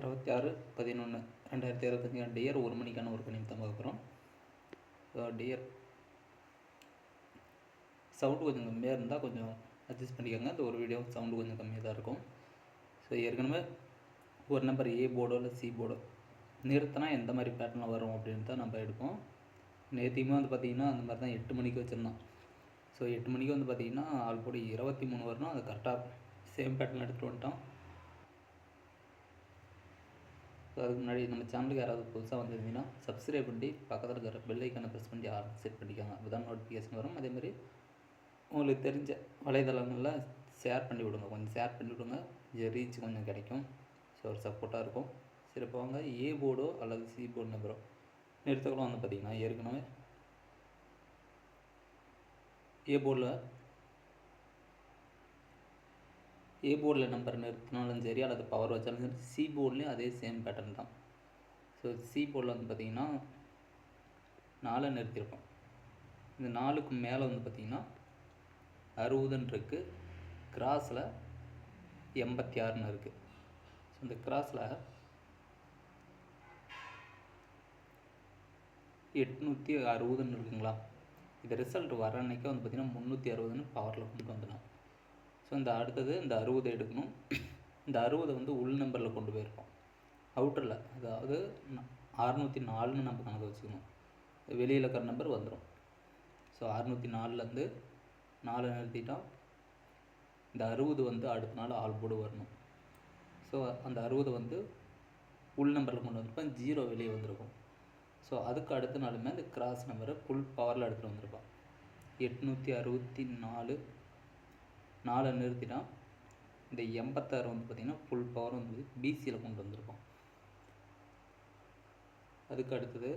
இருபத்தி ஆறு பதினொன்று ரெண்டாயிரத்தி இருபத்தஞ்சி டியர் ஒரு மணிக்கான ஒரு நிமித்தம் பார்க்குறோம் டியர் சவுண்டு கொஞ்சம் கம்மியாக இருந்தால் கொஞ்சம் அட்ஜஸ்ட் பண்ணிக்கோங்க. அந்த ஒரு வீடியோ சவுண்டு கொஞ்சம் கம்மியாக தான் இருக்கும். ஸோ ஏற்கனவே ஒரு நம்பர் ஏ போர்டோ இல்லை சி போர்டோ நிறுத்தினா எந்த மாதிரி பேட்டர்னில் வரும் அப்படின்னு தான் நம்ம எடுப்போம். நேத்தியுமே வந்து பார்த்திங்கன்னா அந்த மாதிரி தான் எட்டு மணிக்கு வச்சுருந்தோம். ஸோ எட்டு மணிக்கு வந்து பார்த்திங்கன்னா ஆல்போடி இருபத்தி மூணு வரணும். அது கரெக்டாக சேம் பேட்டர்ன் எடுத்துகிட்டு வந்துட்டோம் ஸோ அதுக்கு முன்னாடி நம்ம சேனலுக்கு யாராவது புதுசாக வந்திருந்தீங்கன்னா சப்ஸ்கிரைப் பண்ணி பக்கத்தில் இருக்கிற பெல் ஐக்கானை ப்ரெஸ் பண்ணி ஆர் செட் பண்ணிக்கோங்க. அப்போ தான் நோட்டிஃபிகேஷன் வரும் அதேமாதிரி உங்களுக்கு தெரிஞ்ச வலைதளங்களில் ஷேர் பண்ணி விடுங்க. கொஞ்சம் ஷேர் பண்ணி விடுங்க. ரீச் கொஞ்சம் கிடைக்கும். ஸோ ஒரு சப்போர்ட்டாக இருக்கும். சரி இப்போ வாங்க. ஏ போர்டோ அல்லது சி போர்டு நம்பரோ நிறுத்தங்களும் வந்து பார்த்திங்கன்னா ஏற்கனவே ஏ போர்டில் ஏ போர்டில் நம்பர் நிறுத்தினாலும் சரி அல்லது பவர் வச்சாலும் சரி சி போர்ட்லேயும் அதே சேம் பேட்டர்ன் தான். ஸோ சி போர்டில் வந்து பார்த்திங்கன்னா நாலை நிறுத்தியிருப்போம் இந்த நாலுக்கு மேலே வந்து பார்த்திங்கன்னா அறுபதுன்னு இருக்குது கிராஸில் எண்பத்தி ஆறுன்னு இருக்குது ஸோ இந்த கிராஸில் எட்நூற்றி அறுபதுன்னு இருக்குங்களா? இது ரிசல்ட் வர அன்னைக்கு வந்து பார்த்திங்கன்னா முந்நூற்றி அறுபதுன்னு பவரில் கொண்டு வந்துடும் ஸோ இந்த அடுத்தது இந்த அறுபது எடுக்கணும். இந்த அறுபதை வந்து உள் நம்பரில் கொண்டு போயிருக்கோம். அவுட்டரில் அதாவது அறுநூற்றி நாலுன்னு நம்ம கணக்கு வச்சுக்கணும். வெளியில் இருக்கிற நம்பர் வந்துடும் ஸோ அறுநூற்றி நாலுலேருந்து நாலு நிறுத்திட்டோம். இந்த அறுபது வந்து அடுத்த நாள் ஆல் போர்டு வரணும். ஸோ அந்த அறுபது வந்து உள் நம்பரில் கொண்டு வந்திருப்பேன் ஜீரோ வெளியே வந்திருக்கும். ஸோ அதுக்கு அடுத்த நாளுமே அந்த கிராஸ் நம்பரை ஃபுல் பவரில் எடுத்துகிட்டு வந்திருப்பான் எட்நூற்றி அறுபத்தி நாலு நாலை நிறுத்தினா இந்த எண்பத்தாறு வந்து பார்த்திங்கன்னா ஃபுல் பவர் வந்து பிசியில் கொண்டு வந்திருக்கோம். அதுக்கு அடுத்தது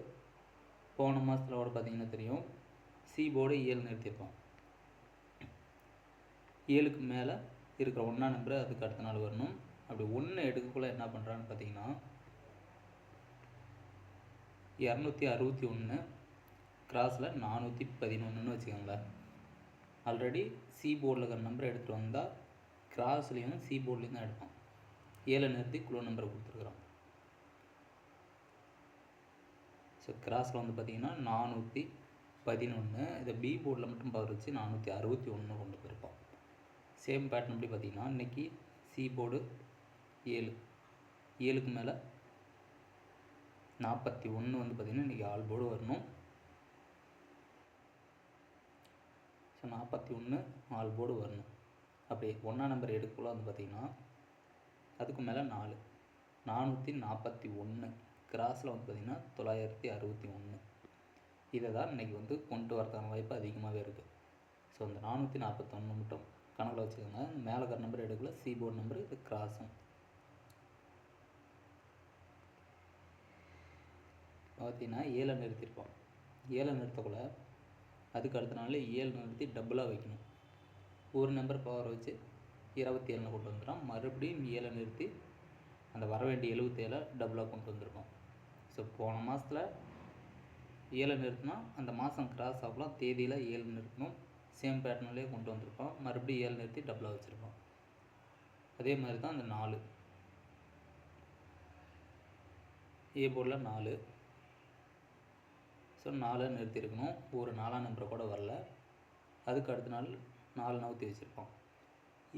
போன மாதத்தில் கூட பார்த்திங்கன்னா தெரியும். சி போர்டு ஏழு நிறுத்தியிருப்போம் ஏழுக்கு மேலே இருக்கிற ஒன்றா நம்பர் அதுக்கு அடுத்த நாள் வரணும். அப்படி ஒன்று எடுக்கக்குள்ளே என்ன பண்ணுறான்னு பார்த்தீங்கன்னா இரநூத்தி அறுபத்தி ஒன்று கிராஸில் நானூற்றி பதினொன்றுன்னு வச்சுக்கோங்களேன். ஆல்ரெடி சி போர்டில் இருக்கிற நம்பரை எடுத்துகிட்டு வந்தால் கிராஸ்லேயும் சி போர்ட்லேயும் தான் எடுப்போம் ஏழை நிறுத்தி குழு நம்பரை கொடுத்துருக்குறோம் ஸோ கிராஸில் வந்து பார்த்திங்கன்னா நானூற்றி பதினொன்று இதை பி போர்டில் மட்டும் பவர் வச்சு நானூற்றி அறுபத்தி ஒன்று கொண்டு போயிருப்போம் சேம் பேட்டர்ன் எப்படி பார்த்திங்கன்னா இன்றைக்கி சி போர்டு ஏழு. ஏழுக்கு மேலே நாற்பத்தி ஒன்று வந்து பார்த்திங்கன்னா இன்றைக்கி ஆல் போர்டு வரணும். ஸோ நாற்பத்தி ஒன்று ஆல் போர்டு வரணும். அப்படி ஒன்றா நம்பர் எடுக்கக்குள்ள வந்து பார்த்திங்கன்னா அதுக்கு மேலே நாலு. நானூற்றி நாற்பத்தி ஒன்று. கிராஸில் வந்து பார்த்திங்கன்னா தொள்ளாயிரத்தி அறுபத்தி ஒன்று. இதை தான் இன்றைக்கி வந்து கொண்டு வரதுக்கான வாய்ப்பு அதிகமாகவே இருக்குது ஸோ அந்த நானூற்றி நாற்பத்தொன்று மட்டும் கணக்கில் வச்சுக்கோங்க. மேலே இருக்கிற நம்பர் எடுக்கல சி போர்டு நம்பர் இது கிராஸும் பார்த்தீங்கன்னா ஏழை நிறுத்தியிருப்போம் ஏழை நிறுத்தக்குள்ள அதுக்கு அடுத்த நாள் ஏழு நிறுத்தி டபுளாக வைக்கணும். ஒரு நம்பர் பவர் வச்சு இருபத்தி ஏழில் கொண்டு வந்துடும் மறுபடியும் ஏழை நிறுத்தி அந்த வர வேண்டிய எழுபத்தேழை டபுளாக கொண்டு வந்திருக்கோம். ஸோ போன மாதத்தில் ஏழை நிறுத்தினா அந்த மாதம் கிராஸ் ஆகலாம். தேதியில் ஏழு நிறுத்தணும். சேம் பேட்டர்ன்லேயே கொண்டு வந்திருப்போம் மறுபடியும் ஏழு நிறுத்தி டபுளாக வச்சுருப்போம் அதே மாதிரி தான் அந்த நாலு. ஏ போர்டில் நாலு. ஸோ நாலு நிறுத்தியிருக்கணும். ஒரு நாலாம் நம்பரை கூட வரல. அதுக்கு அடுத்த நாள் நாலு நவுத்தி வச்சுருப்போம்.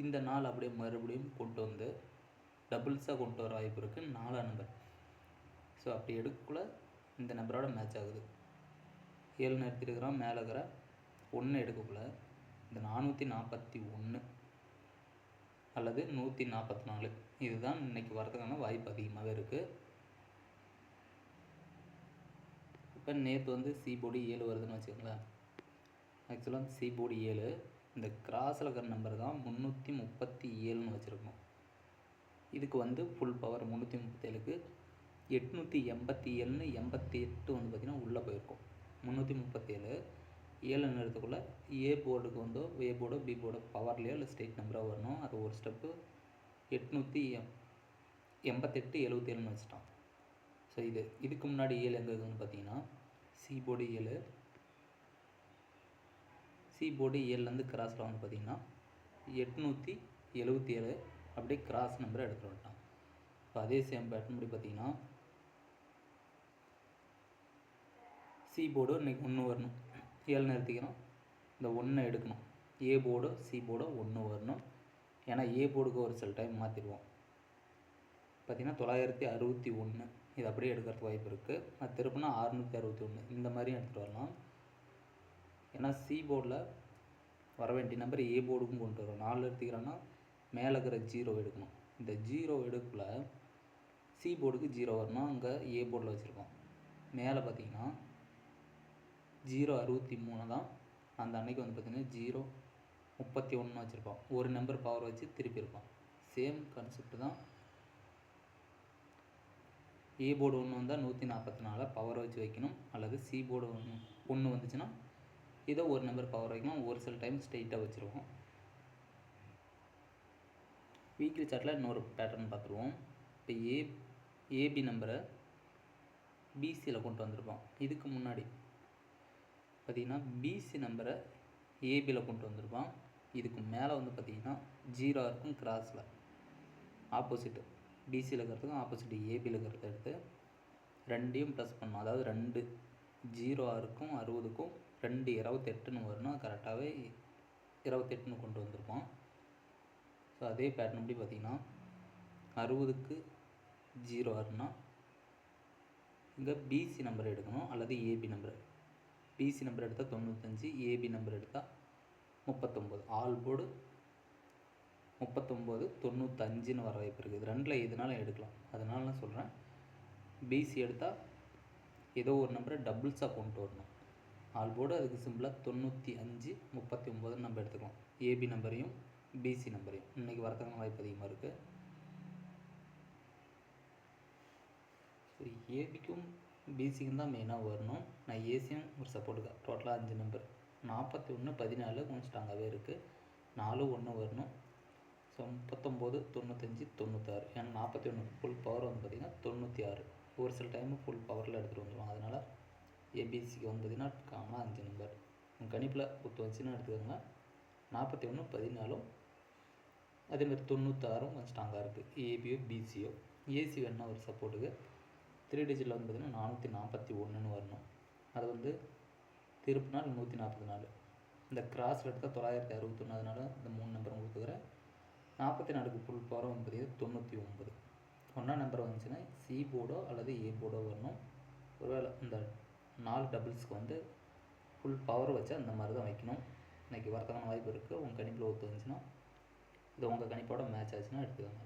இந்த நாள் அப்படியே மறுபடியும் கொண்டு வந்து டபுள்ஸாக கொண்டு வர வாய்ப்பு இருக்குது நாலாம் நம்பர் ஸோ அப்படி எடுக்கக்குள்ள இந்த நம்பரோட மேட்ச் ஆகுது. ஏழு நிறுத்திருக்கிறோம் மேலே இருக்கிற ஒன்று எடுக்கக்குள்ள இந்த நானூற்றி நாற்பத்தி ஒன்று அல்லது நூற்றி நாற்பத்தி நாலு. இதுதான் இன்றைக்கி வரதுக்கான வாய்ப்பு அதிகமாகவே இருக்குது இப்போ நேற்று வந்து சி போர்டு ஏழு வருதுன்னு வச்சுக்கோங்களேன். ஆக்சுவலாக சி போர்டு ஏழு. இந்த கிராஸில் இருக்கிற நம்பர் தான் முந்நூற்றி முப்பத்தி ஏழுன்னு வச்சுருக்கோம். இதுக்கு வந்து ஃபுல் பவர் முந்நூற்றி முப்பத்தேழுக்கு எட்நூற்றி எண்பத்தி ஏழுன்னு எண்பத்தி எட்டு வந்து பார்த்திங்கன்னா உள்ளே போயிருக்கும். முந்நூற்றி முப்பத்தேழு. ஏழு நேரத்துக்குள்ளே ஏ போர்டுக்கு வந்தோ ஏ போர்டோ பி போர்டோ பவர்லேயோ இல்லை ஸ்டேட் நம்பராக வரணும். அது ஒரு ஸ்டெப்பு எட்நூற்றி எம் எண்பத்தெட்டு எழுபத்தேழுன்னு வச்சுட்டான் ஸோ இது இதுக்கு முன்னாடி ஏழு எங்கே இருக்குதுன்னு பார்த்தீங்கன்னா சி போர்டு ஏழு சி போர்டு ஏழுலேருந்து கிராஸில் வந்து பார்த்திங்கன்னா எட்நூற்றி எழுபத்தி ஏழு அப்படியே கிராஸ் நம்பரை எடுத்துகிட்டு வந்துட்டான். இப்போ அதே சேம் பேட்டர்ன் படி பார்த்தீங்கன்னா சி போர்டு இன்றைக்கி ஒன்று வரணும். ஏழு நிறுத்திக்கிறோம் இந்த ஒன்றை எடுக்கணும். ஏ போர்டோ சி போர்டோ ஒன்று வரணும். ஏன்னா ஏ போர்டுக்கு ஒரு சில டைம் மாற்றிடுவோம் பார்த்தீங்கன்னா தொள்ளாயிரத்தி அறுபத்தி ஒன்று இது அப்படியே எடுக்கிறதுக்கு வாய்ப்பு இருக்குது அது திருப்பினா அறுநூற்றி அறுபத்தி ஒன்று இந்த மாதிரியும் எடுத்துகிட்டு வரலாம். ஏன்னா சி போர்டில் வர வேண்டிய நம்பர் ஏ போர்டுக்கும் கொண்டு வரும். நாலு எடுத்துக்கிறோன்னா மேலே இருக்கிற ஜீரோ எடுக்கணும். இந்த ஜீரோ எடுக்கல சி போர்டுக்கு ஜீரோ வரணும் அங்கே ஏ போர்டில் வச்சுருக்கோம். மேலே பார்த்தீங்கன்னா ஜீரோ அறுபத்தி மூணு தான் அந்த அன்னைக்கு வந்து பார்த்திங்கன்னா ஜீரோ முப்பத்தி ஒன்று வச்சுருப்போம். ஒரு நம்பர் பவர் வச்சு திருப்பி இருப்போம். சேம் கான்செப்ட் தான் ஏ போர்டு ஒன்று வந்தால் நூற்றி நாற்பத்தி நாலு பவர் வச்சு வைக்கணும். அல்லது சி போர்டு ஒன்று ஒன்று வந்துச்சுன்னா இதை ஒரு நம்பர் பவர் வைக்கணும் ஒரு சில டைம் ஸ்ட்ரெயிட்டாக வச்சுருவோம். வீக்லி சார்ட்டில் இன்னொரு பேட்டர்ன் பார்த்துருவோம். இப்போ ஏ ஏபி நம்பரை பிசியில் கொண்டு வந்திருப்போம் இதுக்கு முன்னாடி பார்த்திங்கன்னா பிசி நம்பரை ஏபியில் கொண்டு வந்திருப்பான் இதுக்கு மேலே வந்து பார்த்திங்கன்னா ஜீரோ இருக்கும் கிராஸில் ஆப்போசிட்டு டிசியில் இருக்கிறதுக்கும் ஆப்போசிட் ஏபியில் இருக்கிறத எடுத்து ரெண்டையும் ப்ளஸ் பண்ணணும். அதாவது ரெண்டு ஜீரோ ஆறுக்கும் அறுபதுக்கும் ரெண்டு இருபத்தெட்டுன்னு வரணும் கரெக்டாகவே இருபத்தெட்டுன்னு கொண்டு வந்திருப்போம் ஸோ அதே பேட்டர்ன் எப்படி பார்த்திங்கன்னா அறுபதுக்கு ஜீரோ ஆறுனா இங்கே பிசி நம்பர் எடுக்கணும் அல்லது ஏபி நம்பர் பிசி நம்பர் எடுத்தால் தொண்ணூத்தஞ்சு ஏபி நம்பர் எடுத்தால் முப்பத்தொம்போது. ஆல் போர்டு முப்பத்தொம்போது தொண்ணூத்தஞ்சுன்னு வர வாய்ப்பு இருக்குது. இது ரெண்டில் எதுனாலும் எடுக்கலாம். அதனால நான் சொல்கிறேன் பிசி எடுத்தால் ஏதோ ஒரு நம்பரை டபுள்ஸாக கொண்டு வரணும். ஆல் போர்டு அதுக்கு சிம்பிளாக தொண்ணூற்றி அஞ்சு முப்பத்தி ஒம்போதுன்னு நம்ம எடுத்துக்கலாம் ஏபி நம்பரையும் பிசி நம்பரையும் இன்றைக்கி வரதுக்கான வாய்ப்பு அதிகமாக இருக்குது சரி ஏபிக்கும் பிசிக்கும் தான் மெயினாக வரணும். நான் ஏசியும் ஒரு சப்போர்ட்டுக்கு டோட்டலாக அஞ்சு நம்பர் நாற்பத்தி ஒன்று பதினாலு கொஞ்சம் ஸ்ட்ராங்காகவே இருக்குது நாலு ஒன்று வரணும். முப்பத்தொம்போது தொண்ணூத்தஞ்சு தொண்ணூத்தாறு. ஏன்னா நாற்பத்தி ஒன்று ஃபுல் பவர் வந்து பார்த்திங்கன்னா தொண்ணூற்றி ஆறு ஒரு சில டைமு ஃபுல் பவரில் எடுத்துகிட்டு வந்துடுவோம் அதனால் ஏபிசிக்கு வந்து பார்த்திங்கன்னா காமனாக அஞ்சு நம்பர் உங்கள் கணிப்பில் ஒத்து வச்சுன்னு எடுத்துக்கோங்க நாற்பத்தி ஒன்று பதினாலும் அதேமாதிரி தொண்ணூத்தாறும் கொஞ்சம் ஸ்ட்ராங்காக இருக்குது ஏபியோ பிசியோ ஏசி வேணுன்னா ஒரு சப்போர்ட்டுக்கு த்ரீ டிஜிட்டில் வந்து பார்த்திங்கன்னா நானூற்றி நாற்பத்தி ஒன்றுன்னு வரணும். அது வந்து திருப்பினால் நூற்றி நாற்பத்தி நாலு. இந்த கிராஸில் எடுத்தால் தொள்ளாயிரத்தி அறுபத்தொன்று அதனால் இந்த மூணு நம்பரும் கொடுத்துக்கிறேன் நாற்பத்தி நாலுக்கு ஃபுல் பவர் வந்து தொண்ணூற்றி ஒம்பது ஒன்றா நம்பர் வந்துச்சுன்னா சி போர்டோ அல்லது ஏ போர்டோ வரணும். ஒருவேளை இந்த நாலு டபுள்ஸ்க்கு வந்து ஃபுல் பவர் வச்சு அந்த மாதிரி தான் வைக்கணும். இன்றைக்கி வரதுக்கான வாய்ப்பு இருக்குது உங்கள் கணிப்பில் ஒத்து வந்துச்சுன்னா இது உங்கள் கணிப்போட மேட்ச் ஆச்சுன்னா எடுத்துக்கோங்க.